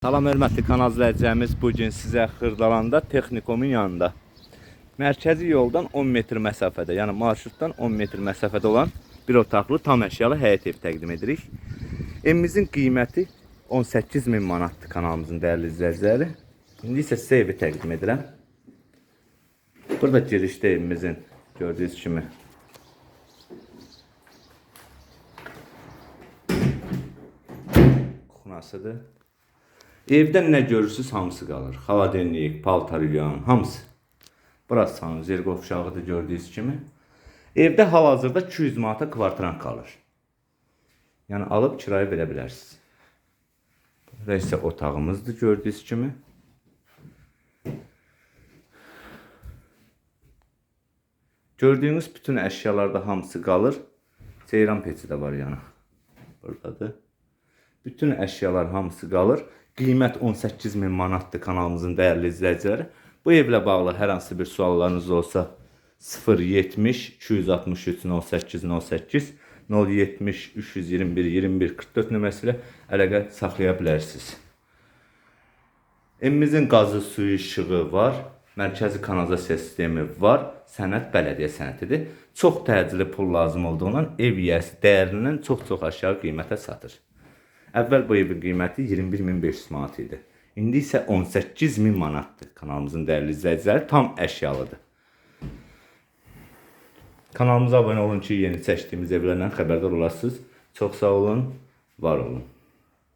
Salam hörmətli kanal izləyicilərimiz, bu gün sizə Xırdalanda Texnikomun yanında mərkəzi yoldan 10 metr məsafədə, yəni marşrutdan 10 metr məsafədə olan bir otaqlı tam əşyalı həyət ev təqdim edirik. Evimizin qiyməti 18 min manatdır kanalımızın dəyərli izləyiciləri. İndi isə sizə evi təqdim edirəm. Burada girişdə evimizin gördüyünüz kimi kuxnasıdır. Evdə nə görürsüz hamısı qalır. Xaladenlik, paltaryon, hamısı. Burası sanuzel qovşağıdır gördüyünüz kimi. Evdə hal-hazırda 200 manata kvartiran qalır. Yəni alıb kirayə verə bilərsiniz. Burada isə otağımızdır gördüyünüz kimi. Gördüyünüz bütün əşyalarda hamısı qalır. Ceyran peçi də var yəni. Buradadır. Bütün əşyalar hamısı qalır. Qiymət 18 min manatdır kanalımızın dəyərli izləyiciləri. Bu evlə bağlı hər hansı bir suallarınız olsa 070 263 08 08 070 321 21 44 nömrəsi ilə əlaqə saxlaya bilərsiniz. Evimizin qazı, suyu, işığı var. Mərkəzi kanalizasiya sistemi var. Sənəd bələdiyyə sənədidir. Çox təcili pul lazım olduğundan ev yiyəsi dəyərindən çox-çox aşağı qiymətə satır. Əvvəl bu evin qiyməti 21500 manat idi. İndi isə 18000 manatdır. Kanalımızın dəyərli izləyiciləri tam əşyalıdır. Kanalımıza abunə olun ki, yeni çəkdiyimiz evlərdən xəbərdar olasınız. Çox sağ olun, var olun.